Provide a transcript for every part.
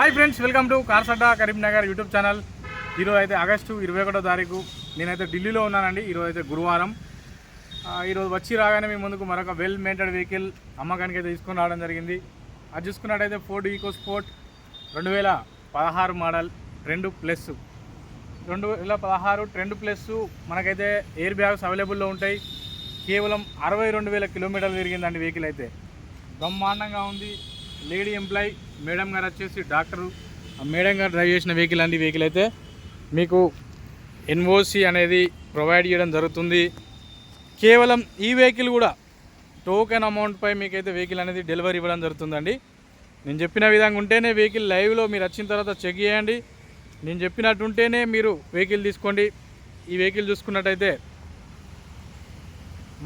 Hi friends welcome to కార్సడ్డా Karimnagar YouTube channel. ఈరోజు అయితే ఆగస్టు ఇరవై ఒకటో తారీఖు నేనైతే ఢిల్లీలో ఉన్నానండి ఈరోజు అయితే గురువారం ఈరోజు వచ్చి రాగానే మీ ముందుకు మరొక వెల్ మెయింటెడ్ వెహికల్ అమ్మకానికి అయితే తీసుకొని రావడం జరిగింది. అది చూసుకున్నట్టయితే ఫోర్డ్ ఈకో స్పోర్ట్ రెండు వేల పదహారు మోడల్ రెండు ప్లస్ రెండు వేల పదహారు ట్రెండ్ ప్లస్ మనకైతే ఎయిర్ బ్యాగ్స్ అవైలబుల్లో ఉంటాయి. కేవలం అరవై రెండు వేల కిలోమీటర్లు తిరిగిందండి వెహికల్ అయితే. బ్రహ్మాండంగా ఉంది. లేడీ ఎంప్లాయ్ మేడం గారు వచ్చేసి డాక్టరు. ఆ మేడం గారు డ్రైవ్ చేసిన వెహికల్ అండి వెహికల్ అయితే. మీకు ఎన్ఓసి అనేది ప్రొవైడ్ చేయడం జరుగుతుంది. కేవలం ఈ వెహికల్ కూడా టోకెన్ అమౌంట్పై మీకైతే వెహికల్ అనేది డెలివరీ ఇవ్వడం జరుగుతుందండి. నేను చెప్పిన విధంగా ఉంటేనే వెహికల్ లైవ్లో మీరు వచ్చిన తర్వాత చెక్ చేయండి. నేను చెప్పినట్టు ఉంటేనే మీరు వెహికల్ తీసుకోండి. ఈ వెహికల్ చూసుకున్నట్టయితే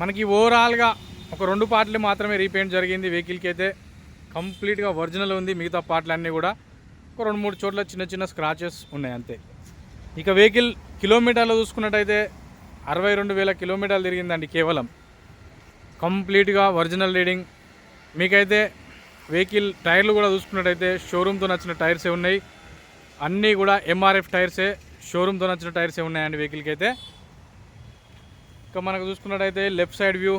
మనకి ఓవరాల్గా ఒక రెండు పార్ట్లు మాత్రమే రీపెయింట్ జరిగింది వెహికల్కి అయితే కంప్లీట్గా ఒరిజినల్ ఉంది మిగతా పార్ట్లన్నీ కూడా. ఒక రెండు మూడు చోట్ల చిన్న చిన్న స్క్రాచెస్ ఉన్నాయి అంతే. ఇక వెహికల్ కిలోమీటర్లు చూసుకున్నట్టయితే అరవై రెండు వేల కిలోమీటర్లు తిరిగిందండి కేవలం. కంప్లీట్గా ఒరిజినల్ రీడింగ్. మీకైతే వెహికల్ టైర్లు కూడా చూసుకున్నట్టయితే షోరూమ్తో నచ్చిన టైర్సే ఉన్నాయి. అన్నీ కూడా ఎంఆర్ఎఫ్ టైర్సే షోరూమ్తో నచ్చిన టైర్సే ఉన్నాయండి వెహికల్కి అయితే ఇంకా మనకు చూసుకున్నట్టయితే left side view.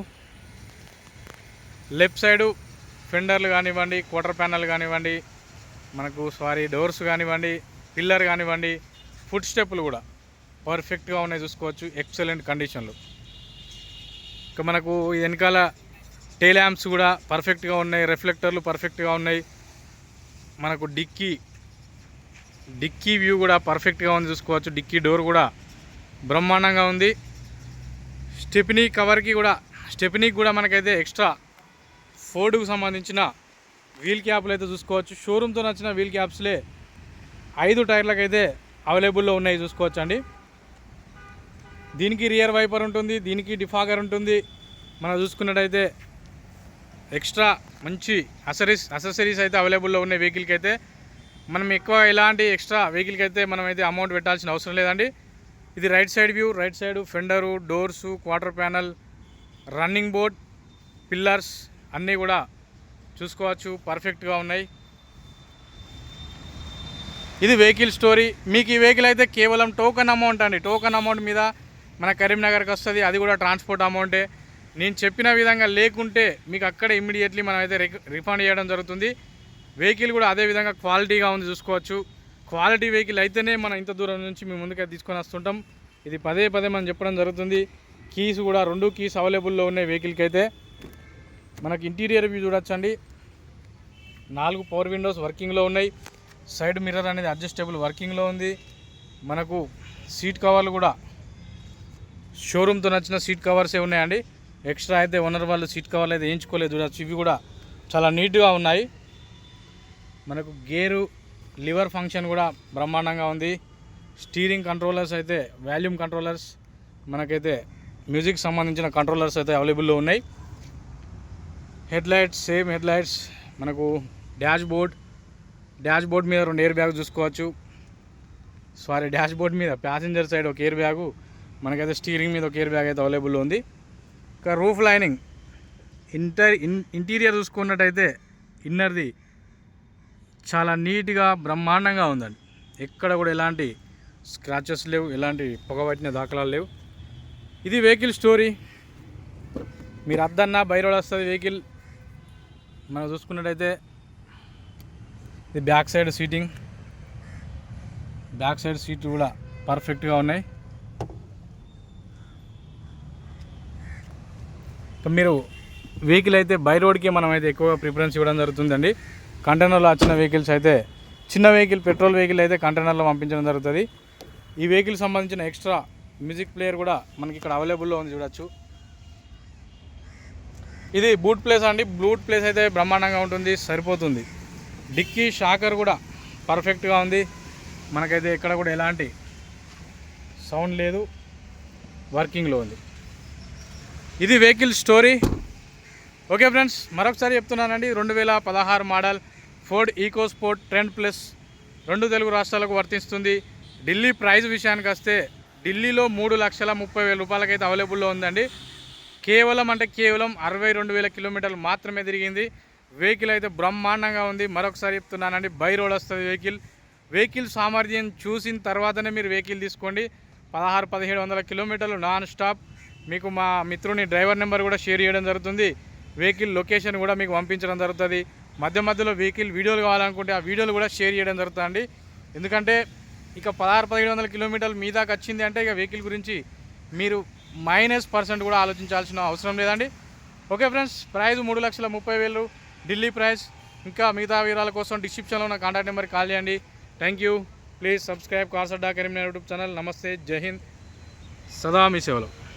Left side ఫెండర్లు కానివ్వండి క్వార్టర్ ప్యానల్ కానివ్వండి మనకు సారీ డోర్స్ కానివ్వండి పిల్లర్ కానివ్వండి ఫుట్ స్టెప్పులు కూడా పర్ఫెక్ట్గా ఉన్నాయి చూసుకోవచ్చు ఎక్సలెంట్ కండిషన్లు. ఇంకా మనకు వెనకాల టేల్ ల్యాంప్స్ కూడా పర్ఫెక్ట్గా ఉన్నాయి రిఫ్లెక్టర్లు పర్ఫెక్ట్గా ఉన్నాయి. మనకు డిక్కీ డిక్కీ వ్యూ కూడా పర్ఫెక్ట్గా ఉంది చూసుకోవచ్చు డిక్కీ డోర్ కూడా బ్రహ్మాండంగా ఉంది. స్టెపినీ కవర్కి కూడా స్టెపినీకి కూడా మనకైతే ఎక్స్ట్రా ఫోర్డుకు సంబంధించిన వీల్ క్యాప్లు అయితే చూసుకోవచ్చు. షోరూమ్తో నచ్చిన వీల్ క్యాప్స్లే ఐదు టైర్లకు అయితే అవైలబుల్లో ఉన్నాయి చూసుకోవచ్చు అండి దీనికి రియర్ వైపర్ ఉంటుంది దీనికి డిఫాగర్ ఉంటుంది. మనం చూసుకున్నట్టయితే ఎక్స్ట్రా మంచి అసరీస్ అసెసరీస్ అయితే అవైలబుల్లో ఉన్నాయి వెహికల్కి అయితే మనం ఎక్కువ ఎలాంటి ఎక్స్ట్రా వెహికల్కి అయితే మనం అయితే అమౌంట్ పెట్టాల్సిన అవసరం లేదండి. ఇది right side view right side fender doors quarter panel running board pillars అన్నీ కూడా చూసుకోవచ్చు పర్ఫెక్ట్గా ఉన్నాయి. ఇది వెహికల్ స్టోరీ మీకు ఈ వెహికల్ అయితే కేవలం టోకన్ అమౌంట్ అండి. టోకన్ అమౌంట్ మీద మన కరీంనగర్కి వస్తుంది. అది కూడా ట్రాన్స్పోర్ట్ అమౌంటే నేను చెప్పిన విధంగా లేకుంటే మీకు అక్కడ ఇమ్మీడియట్లీ మనం అయితే రిఫండ్ చేయడం జరుగుతుంది. వెహికల్ కూడా అదే విధంగా క్వాలిటీగా ఉంది చూసుకోవచ్చు. క్వాలిటీ వెహికల్ అయితేనే మనం ఇంత దూరం నుంచి మేము ముందుకే తీసుకొని వస్తుంటాం. ఇది పదే పదే మనం చెప్పడం జరుగుతుంది. కీస్ కూడా రెండు కీస్ అవైలబుల్లో ఉన్నాయి వెహికల్కి అయితే. మనకి ఇంటీరియర్ వ్యూ చూడొచ్చండి. నాలుగు పవర్ విండోస్ వర్కింగ్లో ఉన్నాయి. సైడ్ మిర్రర్ అనేది అడ్జస్టబుల్ వర్కింగ్లో ఉంది. మనకు సీట్ కవర్లు కూడా షోరూమ్తో నచ్చిన సీట్ కవర్సే ఉన్నాయండి. ఎక్స్ట్రా అయితే ఓనర్ వాళ్ళు సీట్ కవర్లు అయితే వేయించుకోలేదు చూడొచ్చు. ఇవి కూడా చాలా నీట్గా ఉన్నాయి. మనకు గేరు లివర్ ఫంక్షన్ కూడా బ్రహ్మాండంగా ఉంది. స్టీరింగ్ కంట్రోలర్స్ అయితే వాల్యూమ్ కంట్రోలర్స్ మనకైతే మ్యూజిక్ సంబంధించిన కంట్రోలర్స్ అయితే అవైలబుల్లో ఉన్నాయి. Headlights same headlights మనకు డాష్ బోర్డ్ డాష్ బోర్డ్ మీద రెండు ఎయిర్ బ్యాగ్ చూసుకోవచ్చు. సారీ డాష్ బోర్డ్ మీద ప్యాసింజర్ సైడ్ ఒక ఎయిర్ బ్యాగు మనకైతే స్టీరింగ్ మీద ఒక ఎయిర్ బ్యాగ్ అయితే అవైలబుల్ ఉంది. ఇంకా roof lining inter in interior చూసుకున్నట్టయితే ఇన్నర్ది చాలా నీట్గా బ్రహ్మాండంగా ఉందండి. ఎక్కడ కూడా ఎలాంటి స్క్రాచెస్ లేవు ఎలాంటి పొగబట్టిన దాఖలాలు లేవు. ఇది వెహికల్ స్టోరీ. మీరు అద్దన్నా బైరోడ్ వస్తుంది వెహికల్ మనం చూసుకున్నట్టయితే ఇది back side seating. Back side సీట్లు కూడా పర్ఫెక్ట్గా ఉన్నాయి. మీరు వెహికల్ అయితే బై రోడ్కి మనం అయితే ఎక్కువగా ప్రిఫరెన్స్ ఇవ్వడం జరుగుతుందండి. కంటైనర్లో వచ్చిన వెహికల్స్ అయితే చిన్న వెహికల్ పెట్రోల్ వెహికల్ అయితే కంటైనర్లో పంపించడం జరుగుతుంది. ఈ వెహికల్ సంబంధించిన ఎక్స్ట్రా మ్యూజిక్ ప్లేయర్ కూడా మనకి ఇక్కడ అవైలబుల్లో ఉంది చూడొచ్చు. ఇది బూట్ ప్లేస్ అండి. బూట్ ప్లేస్ అయితే బ్రహ్మాండంగా ఉంటుంది సరిపోతుంది. డిక్కీ షాకర్ కూడా పర్ఫెక్ట్గా ఉంది. మనకైతే ఎక్కడ కూడా ఎలాంటి సౌండ్ లేదు వర్కింగ్లో ఉంది. ఇది వెహికల్ స్టోరీ ఓకే ఫ్రెండ్స్ మరొకసారి చెప్తున్నానండి. రెండు వేల పదహారు model Ford EcoSport trend plus రెండు తెలుగు రాష్ట్రాలకు వర్తిస్తుంది. ఢిల్లీ ప్రైజ్ విషయానికి వస్తే ఢిల్లీలో మూడు లక్షల ముప్పై వేల రూపాయలకైతే అవైలబుల్లో ఉందండి. కేవలం అంటే కేవలం అరవై రెండు వేల కిలోమీటర్లు మాత్రమే తిరిగింది. వెహికల్ అయితే బ్రహ్మాండంగా ఉంది. మరొకసారి చెప్తున్నానండి బై రోడ్ వస్తుంది వెహికల్. వెహికల్ సామర్థ్యం చూసిన తర్వాతనే మీరు వెహికల్ తీసుకోండి. పదహారు పదిహేడు వందల కిలోమీటర్లు నాన్ స్టాప్ మీకు మా మిత్రుని డ్రైవర్ నెంబర్ కూడా షేర్ చేయడం జరుగుతుంది. వెహికల్ లొకేషన్ కూడా మీకు పంపించడం జరుగుతుంది. మధ్య మధ్యలో వెహికల్ వీడియోలు కావాలనుకుంటే ఆ వీడియోలు కూడా షేర్ చేయడం జరుగుతుంది ఎందుకంటే ఇక పదహారు పదిహేడు వందల కిలోమీటర్లు మీ దాకా వచ్చింది అంటే ఇక వెహికల్ గురించి మీరు మైనస్ పర్సెంట్ కూడా ఆలోచించాల్సిన అవసరం లేదండి. ఓకే ఫ్రెండ్స్ ప్రైజ్ మూడు లక్షల ముప్పై వేలు ఢిల్లీ ప్రైజ్. ఇంకా మిగతా వివరాల కోసం డిస్క్రిప్షన్లో ఉన్న కాంటాక్ట్ నెంబర్ కాల్ చేయండి. Thank you. ప్లీజ్ సబ్స్క్రైబ్ కార్సడ్డా కరీంనగర్ యూట్యూబ్ ఛానల్. నమస్తే. జై హింద్. సదా మీ సేవలో.